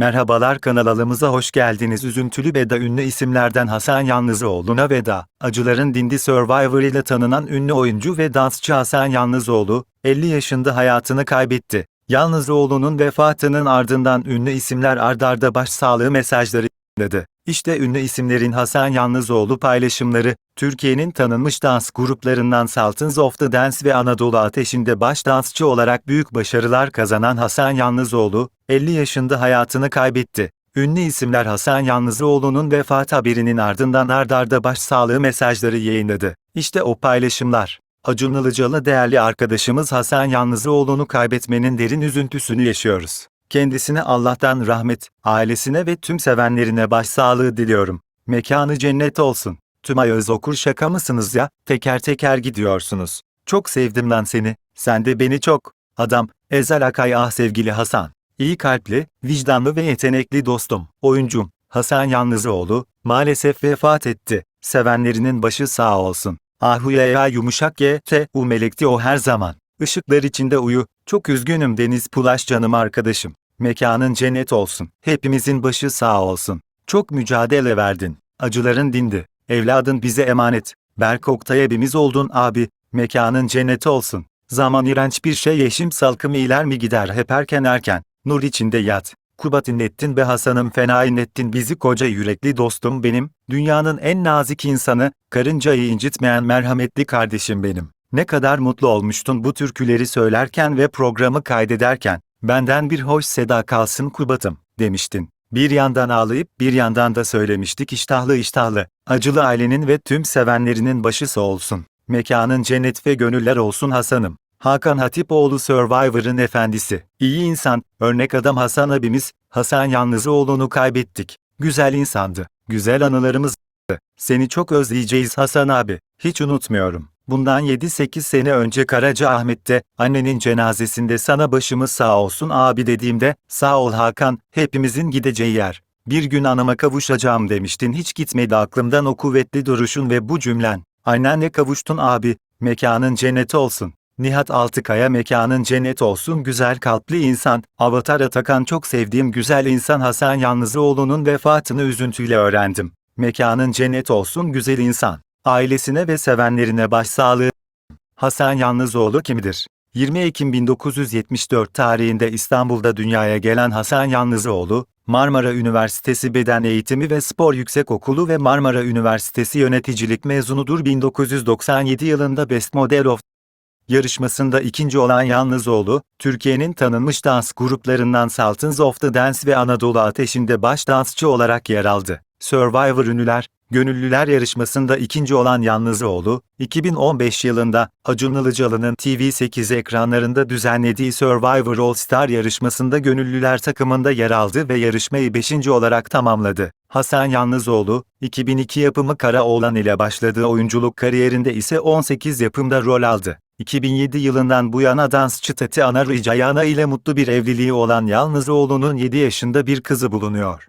Merhabalar kanalımıza hoş geldiniz. Üzüntülü veda ünlü isimlerden Hasan Yalnızoğlu'na veda. Acıların Dindi Survivor ile tanınan ünlü oyuncu ve dansçı Hasan Yalnızoğlu, 50 yaşında hayatını kaybetti. Yalnızoğlu'nun vefatının ardından ünlü isimler ardarda başsağlığı mesajları yayınladı. İşte ünlü isimlerin Hasan Yalnızoğlu paylaşımları, Türkiye'nin tanınmış dans gruplarından Sultans of the Dance ve Anadolu Ateşi'nde baş dansçı olarak büyük başarılar kazanan Hasan Yalnızoğlu, 50 yaşında hayatını kaybetti. Ünlü isimler Hasan Yalnızlıoğlu'nun vefat haberinin ardından ardarda başsağlığı mesajları yayınladı. İşte o paylaşımlar. Acun Ilıcalı değerli arkadaşımız Hasan Yalnızlıoğlu'nu kaybetmenin derin üzüntüsünü yaşıyoruz. Kendisine Allah'tan rahmet, ailesine ve tüm sevenlerine başsağlığı diliyorum. Mekanı cennet olsun. Tümay Özokur şaka mısınız ya? Teker teker gidiyorsunuz. Çok sevdim lan seni. Sen de beni çok. Adam, Ezel Akay ah sevgili Hasan. İyi kalpli, vicdanlı ve yetenekli dostum, oyuncum, Hasan Yalnızlıoğlu, maalesef vefat etti. Sevenlerinin başı sağ olsun. Ahuya ya yumuşak ye, te, u melekti o her zaman. Işıklar içinde uyu, çok üzgünüm Deniz Pulaş canım arkadaşım. Mekanın cennet olsun. Hepimizin başı sağ olsun. Çok mücadele verdin. Acıların dindi. Evladın bize emanet. Berk Oktay ebimiz oldun abi. Mekanın cenneti olsun. Zaman iğrenç bir şey yeşim salkımı iler mi gider hep erken erken. Nur içinde yat. Kubat inlettin be Hasan'ım fena inlettin bizi koca yürekli dostum benim. Dünyanın en nazik insanı, karıncayı incitmeyen merhametli kardeşim benim. Ne kadar mutlu olmuştun bu türküleri söylerken ve programı kaydederken. Benden bir hoş seda kalsın Kubat'ım, demiştin. Bir yandan ağlayıp bir yandan da söylemiştik iştahlı iştahlı. Acılı ailenin ve tüm sevenlerinin başı sağ olsun. Mekanın cennet ve gönüller olsun Hasan'ım. Hakan Hatipoğlu Survivor'ın efendisi. İyi insan, örnek adam Hasan abimiz, Hasan Yalnızlıoğlu'nu kaybettik. Güzel insandı. Güzel anılarımız. Seni çok özleyeceğiz Hasan abi. Hiç unutmuyorum. Bundan 7-8 sene önce Karaca Ahmet'te, annenin cenazesinde sana başımız sağ olsun abi dediğimde, sağ ol Hakan, hepimizin gideceği yer. Bir gün anama kavuşacağım demiştin hiç gitmedi aklımdan o kuvvetli duruşun ve bu cümlen. Annenle kavuştun abi, mekanın cenneti olsun. Nihat Altıkaya mekanın cennet olsun güzel kalpli insan, Avatar Atakan çok sevdiğim güzel insan Hasan Yalnızlıoğlu'nun vefatını üzüntüyle öğrendim. Mekanın cennet olsun güzel insan. Ailesine ve sevenlerine başsağlığı. Hasan Yalnızoğlu kimdir? 20 Ekim 1974 tarihinde İstanbul'da dünyaya gelen Hasan Yalnızlıoğlu, Marmara Üniversitesi Beden Eğitimi ve Spor Yüksekokulu ve Marmara Üniversitesi Yöneticilik mezunudur 1997 yılında Best Model of yarışmasında ikinci olan Yalnızoğlu, Türkiye'nin tanınmış dans gruplarından Sultans of the Dance ve Anadolu Ateşi'nde baş dansçı olarak yer aldı. Survivor Ünlüler, Gönüllüler yarışmasında ikinci olan Yalnızoğlu, 2015 yılında Acun Ilıcalı'nın TV8 ekranlarında düzenlediği Survivor All Star yarışmasında Gönüllüler takımında yer aldı ve yarışmayı 5. olarak tamamladı. Hasan Yalnızoğlu, 2002 yapımı Kara Oğlan ile başladığı oyunculuk kariyerinde ise 18 yapımda rol aldı. 2007 yılından bu yana dansçı Tati Anar Ricayana ile mutlu bir evliliği olan Yalnızoğlu'nun 7 yaşında bir kızı bulunuyor.